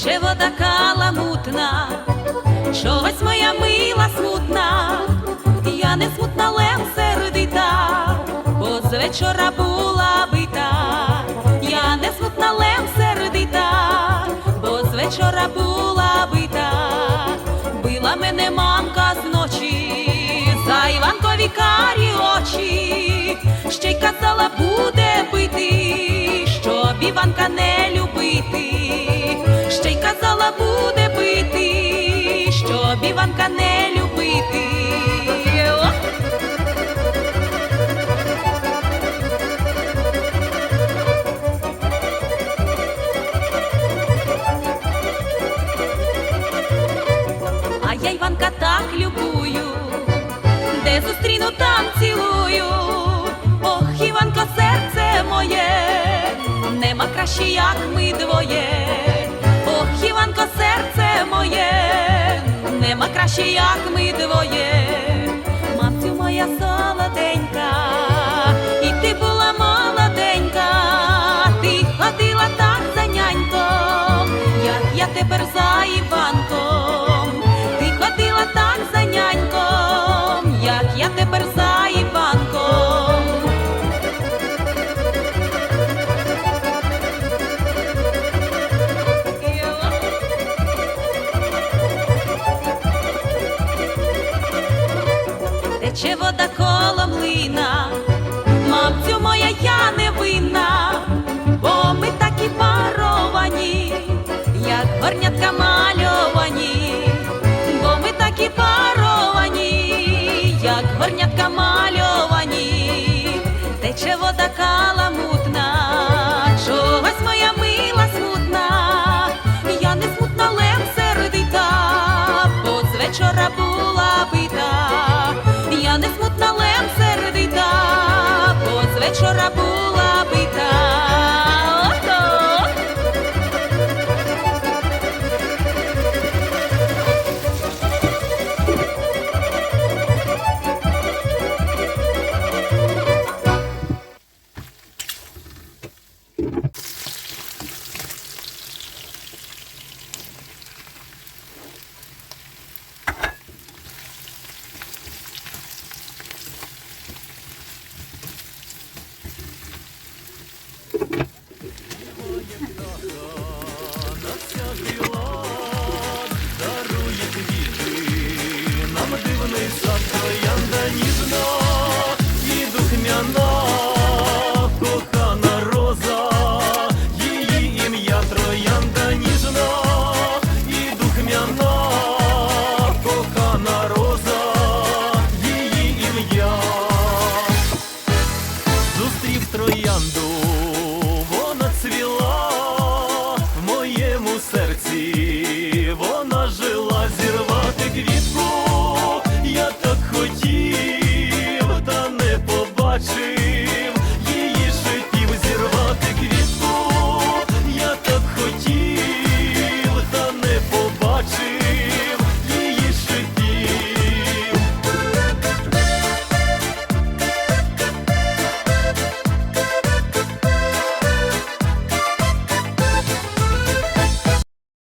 тече вода каламутна, чогось моя мила смутна, я не смутна лем сердита, бо з вечора була бита, я не смутна лем сердита, бо з вечора була бита, била мене мамка зночі, за Іванкові карі очі, ще й казала буде бити, Іванка не любити. А я Іванка так любую, де зустріну там цілую. Ох, Іванко, серце моє, нема краще, як ми краще, як ми двоє. Тече вода коло млина, мамцю моя, я не винна, бо ми такі паровані, як горнятка мальовані, бо ми такі паровані, як горнятка мальовані, тече вода каламутна, чогось моя мила смутна, я не смутна, лем сердита, бо з вечора вечора була See.